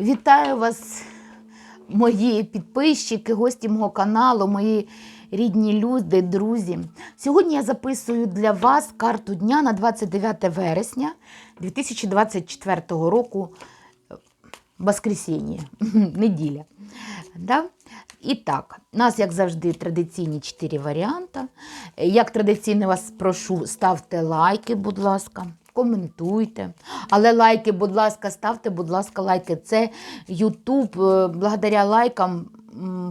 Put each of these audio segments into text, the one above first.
Вітаю вас, мої підписчики, гості мого каналу, мої рідні люди, друзі. Сьогодні я записую для вас карту дня на 29 вересня 2024 року. Воскресіння, неділя. Да? І так, у нас, як завжди, традиційні чотири варіанти. Як традиційно вас прошу, ставте лайки, будь ласка, коментуйте. Але лайки, будь ласка, ставте, будь ласка, лайки. Це Ютуб, е, благодаря лайкам.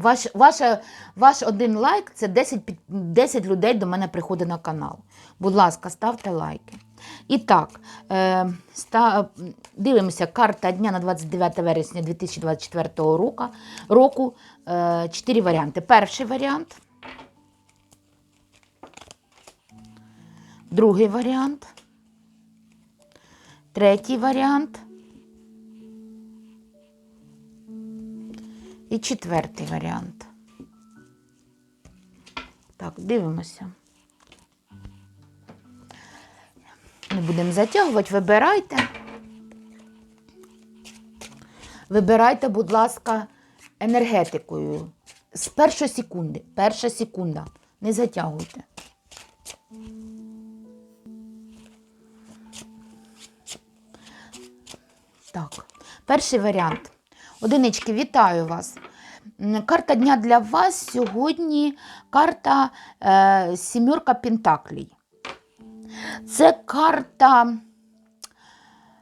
Ваш, ваша, ваш один лайк це 10, 10 людей до мене приходить на канал. Будь ласка, ставте лайки. І так, е, ста, дивимося, карта дня на 29 вересня 2024 року. року е, чотири варіанти. Перший варіант. Другий варіант. Третій варіант. І четвертий варіант. Так, дивимося. Не будемо затягувати, вибирайте. Вибирайте, будь ласка, енергетикою. З першої секунди. Перша секунда. Не затягуйте. Так, перший варіант. Одинички, вітаю вас. Карта дня для вас сьогодні карта е, сімерка Пентаклей. Це карта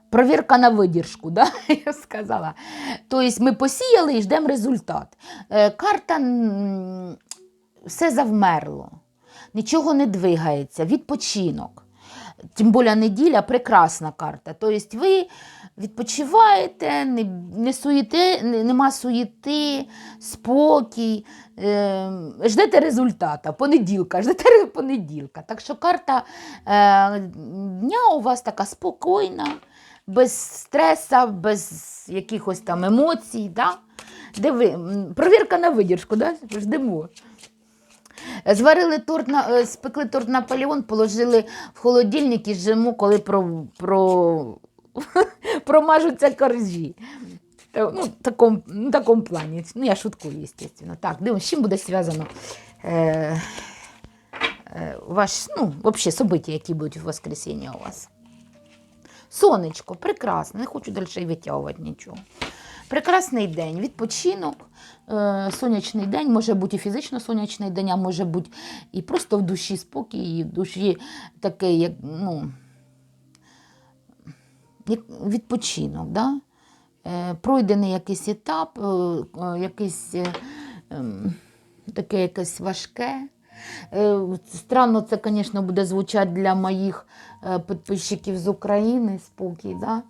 провірка на видержку, да? я сказала. Тобто ми посіяли і ждемо результат. Е, Карта все завмерло, нічого не двигається, відпочинок. Тим більше неділя прекрасна карта. Тобто ви відпочиваєте, не, не суєте, не- нема суєти, спокій, е, ждете результата, понеділка, ждете понеділка. Так що карта е, дня у вас така спокійна, без стресу, без якихось там емоцій. Да? Диви, провірка на видержку, да? ждемо. Зварили торт на е, спекли торт Наполеон, положили в холодильник і жмемо, коли про, про, промажуться коржі. Ну, в такому, такому плані. Ну, я шуткую, звісно. Так, дивимося, з чим буде зв'язано е, е, ваш, ну, взагалі, события, які будуть в воскресіння у вас. Сонечко, прекрасно, не хочу далі витягувати нічого. Прекрасний день, відпочинок, е, сонячний день, може бути і фізично сонячний день, а може бути і просто в душі спокій, і в душі такий, як, ну, як відпочинок. Да? Е, пройдений якийсь етап, е, якийсь ем, таке якесь важке. Странно це, звісно, буде звучати для моїх підписчиків з України, спокій, да?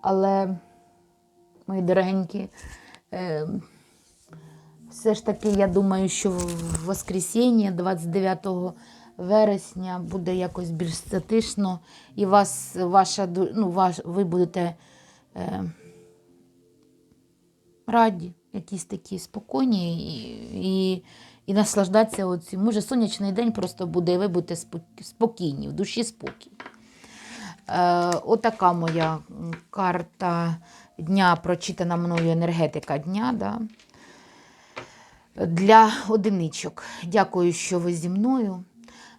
але, мої дорогенькі, е, все ж таки, я думаю, що в воскресіння, 29 вересня, буде якось більш затишно, і вас, ваша, ну, ваш, ви будете е, раді, якісь такі спокійні і, і, і наслаждатися оцим. Може, сонячний день просто буде, і ви будете спокійні, в душі спокій. Е, отака моя карта дня, прочитана мною енергетика дня. Да? Для одиничок. Дякую, що ви зі мною.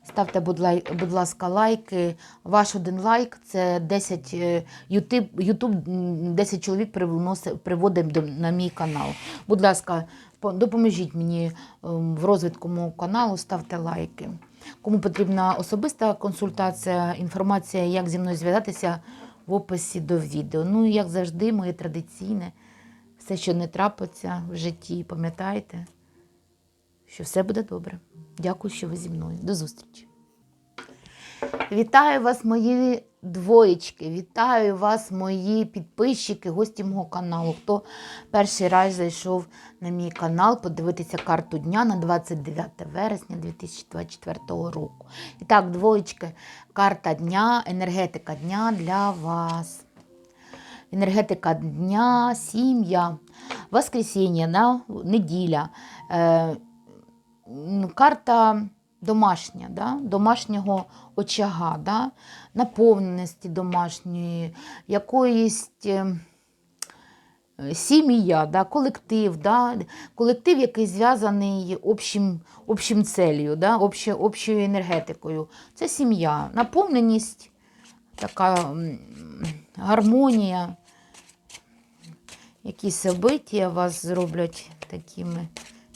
Ставте, будь, ласка, лайки. Ваш один лайк це 10 е, Ютуб, Ютуб м, 10 чоловік приводить на мій канал. Будь ласка, допоможіть мені ем, в розвитку мого каналу, ставте лайки. Кому потрібна особиста консультація, інформація, як зі мною зв'язатися в описі до відео. Ну як завжди, моє традиційне, все, що не трапиться в житті, пам'ятайте, що все буде добре. Дякую, що ви зі мною. До зустрічі. Вітаю вас, мої двоєчки. Вітаю вас, мої підписчики, гості мого каналу. Хто перший раз зайшов на мій канал, подивитися карту дня на 29 вересня 2024 року. І так, двоєчки, карта дня, енергетика дня для вас. Енергетика дня, сім'я, воскресіння, неділя. Е, карта домашня, да? домашнього очага, да? наповненості домашньої, якоїсь е, е, сім'я, да, колектив, да, колектив, який зв'язаний общим, общим целью, да, обще, общою енергетикою. Це сім'я, наповненість, така гармонія. Якісь события вас зроблять такими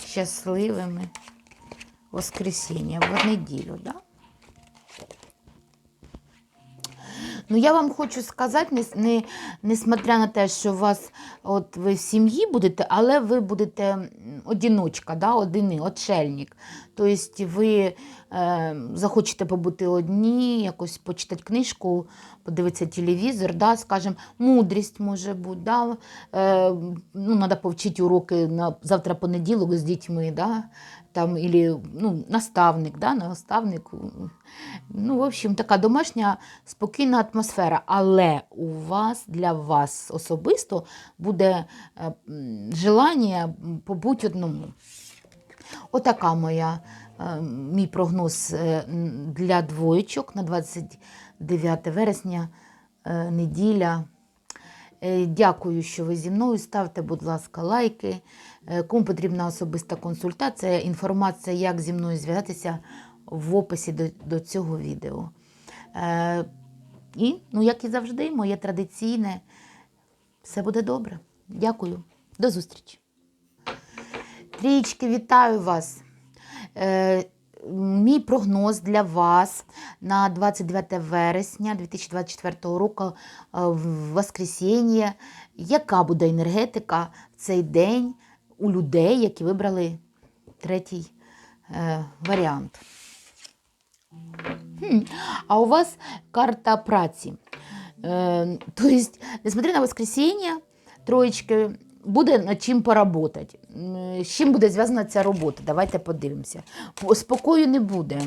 щасливими. Воскресіння в неділю, да? Ну, я вам хочу сказати, не, не, несмотря на те, що у вас от ви в сім'ї будете, але ви будете одіночка, да, одини, отшельник. Тобто ви е, захочете побути одні, якось почитати книжку, подивитися телевізор, да, скажімо, мудрість може бути. Да, е, ну, треба повчити уроки на завтра понеділок з дітьми. Да, там, или, ну, наставник, да, наставник. Ну, в общем, така домашня спокійна атмосфера. Але у вас для вас особисто буде е, желання побути одному. Отака моя, е, мій прогноз е, для двоєчок на 29 вересня, неділя. Е, Дякую, що ви зі мною. Ставте, будь ласка, лайки. Е, Кому потрібна особиста консультація, інформація, як зі мною зв'язатися в описі до, до цього відео. Е, і, ну, як і завжди, моє традиційне. Все буде добре. Дякую. До зустрічі. Трічки, вітаю вас. Мій прогноз для вас на 29 вересня 2024 року е, в Воскресіння. Яка буде енергетика в цей день у людей, які вибрали третій е, варіант? Хм. А у вас карта праці. Е, тобто, несмотря на воскресіння, троєчки, буде над чим поработати. З чим буде зв'язана ця робота? Давайте подивимося. Спокою не буде.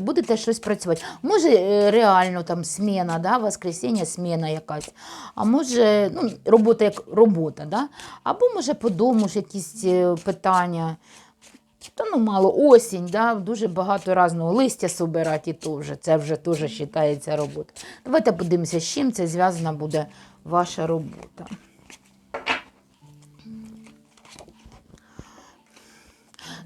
Будете щось працювати. Може, е, реально там сміна, да? воскресіння, сміна якась. А може, ну, робота як робота, да? або може по дому ж якісь е, питання. Та ну мало осінь, да? дуже багато різного листя собирати, то вже це вже теж вважається робота. Давайте подивимося, з чим це зв'язана буде ваша робота.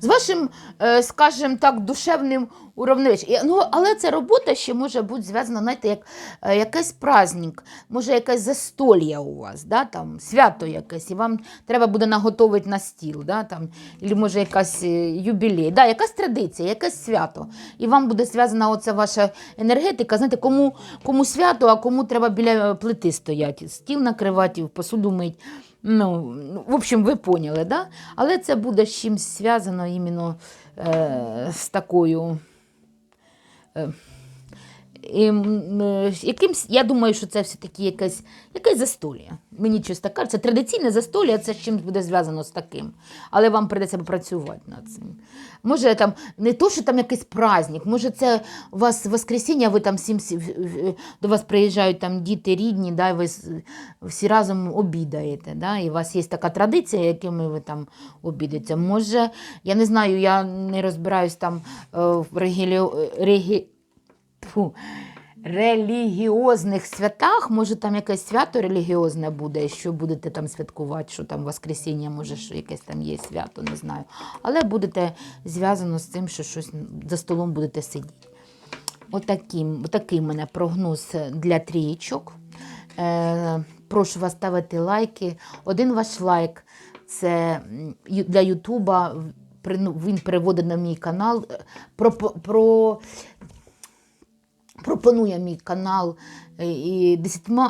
З вашим, е, скажімо так, душевним уравновеченням. Ну, але ця робота ще може бути зв'язана, знаєте, як е, якийсь праздник, може якесь застолья у вас, да, там, свято якесь, і вам треба буде наготовити на стіл, да, там, або може якась е, юбілей, да, якась традиція, якесь свято. І вам буде зв'язана оця ваша енергетика, знаєте, кому, кому свято, а кому треба біля плити стояти, стіл накривати, посуду мить. Ну, в общем, ви поняли, да? Але це буде з чимось зв'язано іменно е, з такою. Е, якимсь, я думаю, що це все-таки якесь, якесь застолля. Мені щось таке. Це традиційне застолля, це з чимось буде зв'язано з таким. Але вам прийдеться попрацювати над цим. Може, там не то, що там якийсь праздник, може, це у вас воскресіння, ви там всім до вас приїжджають там діти рідні, да, і ви всі разом обідаєте. Да, і у вас є така традиція, якими ви там обідаєте. Може, я не знаю, я не розбираюсь там е, в регі... Фу. Релігіозних святах, може там якесь свято релігіозне буде, що будете там святкувати, що там Воскресіння, може, що якесь там є свято, не знаю. Але будете зв'язано з тим, що щось за столом будете сидіти. Отакий в мене прогноз для трієчок. Е, прошу вас ставити лайки. Один ваш лайк це для Ютуба. Він переводить на мій канал. е, Про, про, пропонує мій канал е, і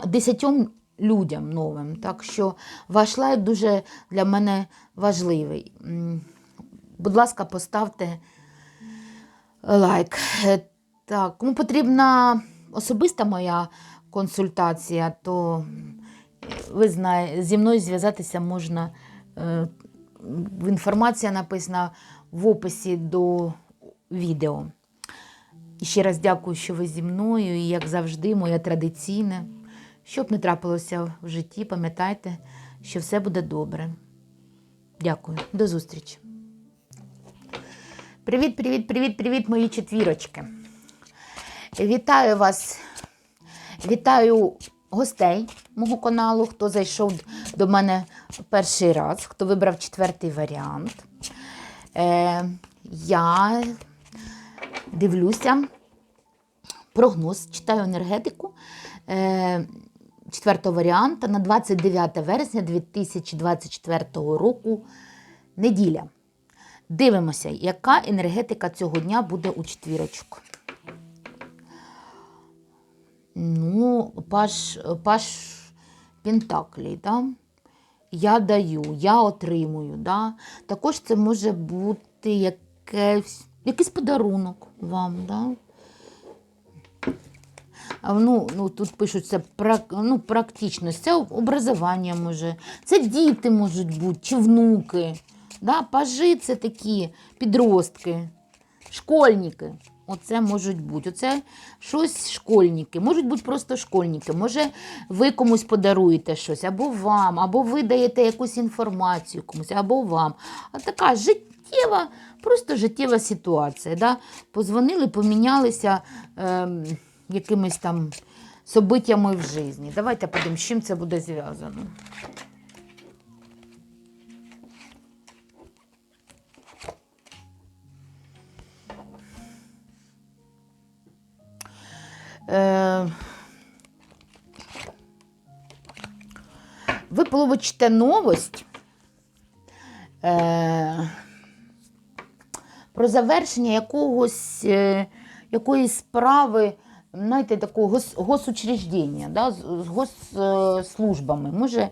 десятьом людям новим. Так що ваш лайк дуже для мене важливий. Будь ласка, поставте лайк. Е, Так, кому потрібна особиста моя консультація, то ви знаєте, зі мною зв'язатися можна. е, Інформація написана в описі до відео. І ще раз дякую, що ви зі мною. І як завжди, моє традиційне. Що б не трапилося в житті, пам'ятайте, що все буде добре. Дякую, до зустрічі. Привіт, привіт, привіт, привіт, мої четвірочки. Вітаю вас, вітаю гостей мого каналу, хто зайшов до мене перший раз, хто вибрав четвертий варіант. Е, я дивлюся прогноз, читаю енергетику. Е, четвертого варіанта на 29 вересня 2024 року неділя. Дивимося, яка енергетика цього дня буде у четвірочок. Ну, паш, паш Пентаклей, да? я даю, я отримую. Да? Також це може бути якесь, якийсь подарунок вам. Да? Ну, ну, тут пишуть, це ну, практичність, це образування може, це діти можуть бути, чи внуки. Да? Пажи це такі підростки, школьники. Оце можуть бути. Оце щось школьники. Можуть бути просто школьники. Може, ви комусь подаруєте щось, або вам, або ви даєте якусь інформацію комусь, або вам. А така життєва, просто життєва ситуація. Да? Позвонили, помінялися ем, якимись там собиттями в житті. Давайте подивимось, з чим це буде зв'язано. Е, ви получите новость е, про завершення якогось, е, якоїсь справи, знаєте, такого гос, госучреждення, да, з, з госслужбами. Може,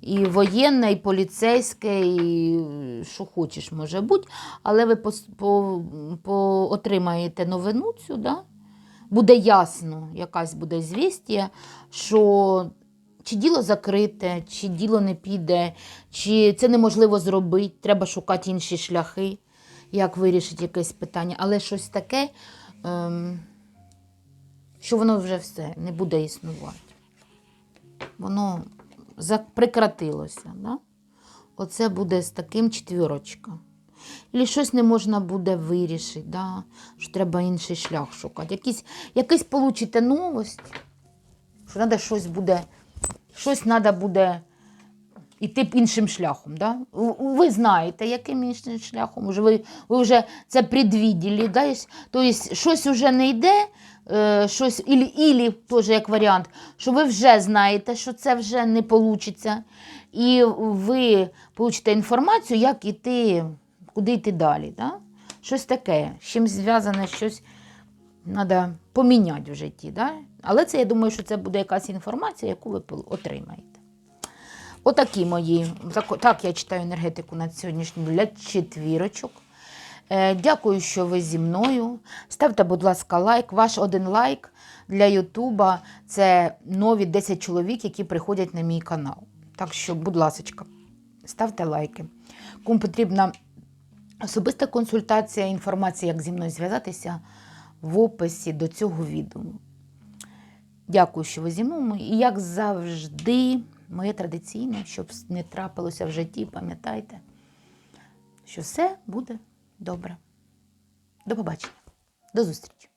і воєнне, і поліцейське, і що хочеш може бути, але ви пос- по, по, отримаєте новину цю, да? буде ясно, якась буде звістія, що чи діло закрите, чи діло не піде, чи це неможливо зробити, треба шукати інші шляхи, як вирішити якесь питання. Але щось таке, ем, що воно вже все не буде існувати. Воно прекратилося. Да? Оце буде з таким четвірочка. Або щось не можна буде вирішити, да? що треба інший шлях шукати. Якісь, якийсь получите новость, що треба щось буде, щось треба буде йти б іншим шляхом. Да? Ви знаєте, яким іншим шляхом. Ви, ви вже це предвіділи. Да? Тобто щось вже не йде, е, щось, ілі, ілі теж як варіант, що ви вже знаєте, що це вже не вийде. І ви получите інформацію, як іти, куди йти далі. Да? Щось таке, з чим зв'язане щось треба поміняти в житті. Да? Але це я думаю, що це буде якась інформація, яку ви отримаєте. Отакі мої. Так, я читаю енергетику на сьогоднішній для четвірочок. Е, Дякую, що ви зі мною. Ставте, будь ласка, лайк. Ваш один лайк для Ютуба це нові 10 чоловік, які приходять на мій канал. Так що, будь ласка, ставте лайки. Кому потрібна особиста консультація, інформація, як зі мною зв'язатися в описі до цього відео. Дякую, що ви зі мною. І як завжди, моє традиційне, щоб не трапилося в житті, пам'ятайте, що все буде добре. До побачення. До зустрічі!